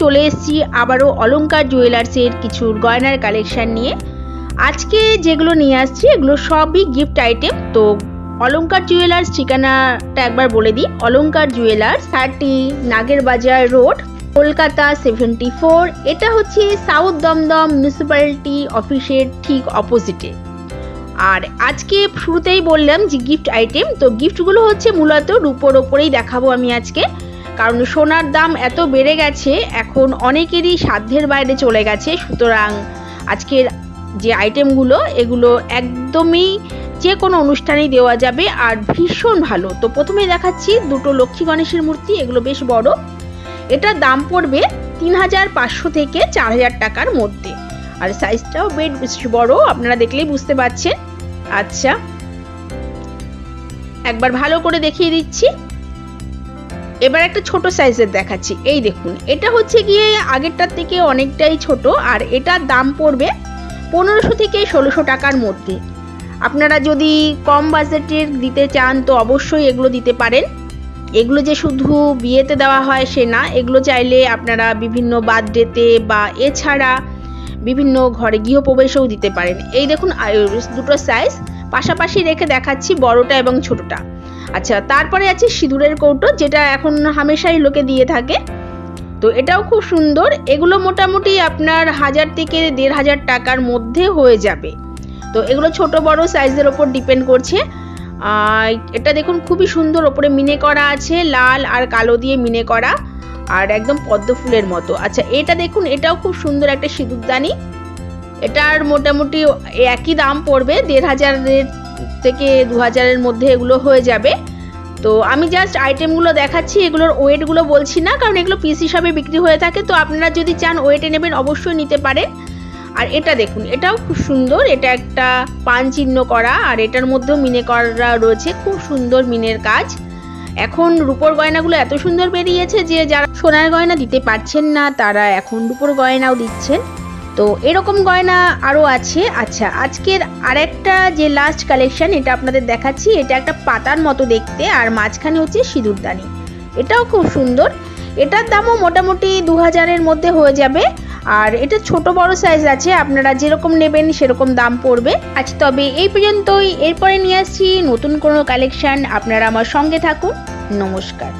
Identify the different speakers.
Speaker 1: চলে এসেছি আবারও অলঙ্কার জুয়েলার্সের কিছু গয়নার কালেকশান নিয়ে। আজকে যেগুলো নিয়ে আসছি, এগুলো সবই গিফট আইটেম তো অলঙ্কার জুয়েলার্স ঠিকানাটা একবার বলে দিই। অলঙ্কার জুয়েলার্স থার্টি নাগের বাজার রোড, কলকাতা সেভেন্টি ফোর এটা হচ্ছে সাউথ দমদম মিউনিসিপ্যালিটি অফিসের ঠিক অপোজিটে আর আজকে শুরুতেই বললাম যে গিফট আইটেম তো গিফটগুলো হচ্ছে মূলত রূপোর ওপরেই দেখাবো আমি আজকে। কারণ সোনার দাম এত বেড়ে গেছে, এখন অনেকেরই সাধ্যের বাইরে চলে গেছে। সুতরাং আজকের যে আইটেমগুলো এগুলো একদমই যে কোনো অনুষ্ঠানেই দেওয়া যাবে আর ভীষণ ভালো। তো প্রথমে দেখাচ্ছি দুটো লক্ষ্মী গণেশের মূর্তি, এগুলো বেশ বড়। এটার দাম পড়বে তিন হাজার পাঁচশো থেকে চার হাজার টাকার মধ্যে। আর সাইজটাও বেশ বড়, আপনারা দেখলেই বুঝতে পারছেন। আচ্ছা একবার ভালো করে দেখিয়ে দিচ্ছি। এবার একটা ছোট সাইজের দেখাচ্ছি। এই দেখুন, এটা হচ্ছে গিয়ে আগেরটার থেকে অনেকটাই ছোট আর এটার দাম পড়বে পনেরোশো থেকে ষোলোশো টাকার মধ্যে। আপনারা যদি কম বাজেটের দিতে চান তো অবশ্যই এগুলো দিতে পারেন। এগুলো যে শুধু বিয়েতে দেওয়া হয় সে না, এগুলো চাইলে আপনারা বিভিন্ন বার্থডেতে বা এছাড়া বিভিন্ন ঘরে গৃহপ্রবেশেও দিতে পারেন। এই দেখুন দুটো সাইজ পাশাপাশি রেখে দেখাচ্ছি বড়টা এবং ছোটটা। আচ্ছা তারপরে আছে সিঁদুরের কৌটো, যেটা এখন হামেশাই লোকে দিয়ে থাকে। তো এটাও খুব সুন্দর। এগুলো মোটামুটি আপনার হাজার থেকে দেড় হাজার টাকার মধ্যে হয়ে যাবে। তো এগুলো ছোট, বড় সাইজের ওপর ডিপেন্ড করছে। এটা দেখুন, খুবই সুন্দর। ওপরে মিনে করা আছে, লাল আর কালো দিয়ে মিনে করা। আর একদম পদ্ম ফুলের মতো। আচ্ছা এটা দেখুন, এটাও খুব সুন্দর একটা সিঁদুরদানি। এটার মোটামুটি একই দাম পড়বে, দেড় হাজারের থেকে দু হাজারের মধ্যে এগুলো হয়ে যাবে। তো আমি জাস্ট আইটেমগুলো দেখাচ্ছি, এগুলোর ওয়েটগুলো বলছি না, কারণ এগুলো পিস হিসাবে বিক্রি হয়ে থাকে। তো আপনারা যদি চান ওয়েটে নেবেন, অবশ্যই নিতে পারেন। আর এটা দেখুন, এটাও খুব সুন্দর, এটা একটা পান চিহ্ন করা, আর এটার মধ্যেও মিনে করা রয়েছে, খুব সুন্দর মিনের কাজ। এখন রূপোর গয়নাগুলো এত সুন্দর বেরিয়েছে যে, যারা সোনার গয়না দিতে পারছেন না, তারা এখন রূপোর গয়নাও দিচ্ছেন। তো এরকম গয়না আরও আছে। আচ্ছা আজকের আরেকটা যে লাস্ট কালেকশন এটা আপনাদের দেখাচ্ছি। এটা একটা পাতার মতো দেখতে, আর মাঝখানে হচ্ছে সিঁদুরদানি এটাও খুব সুন্দর। এটার দামও মোটামুটি দু হাজারের মধ্যে হয়ে যাবে। আর এটা ছোট বড় সাইজ আছে, আপনারা যেরকম নেবেন সেরকম দাম পড়বে। আজ তবে এই পর্যন্তই। এরপরে নিয়ে আসছি নতুন কোনো কালেকশন আপনারা আমার সঙ্গে থাকুন। নমস্কার।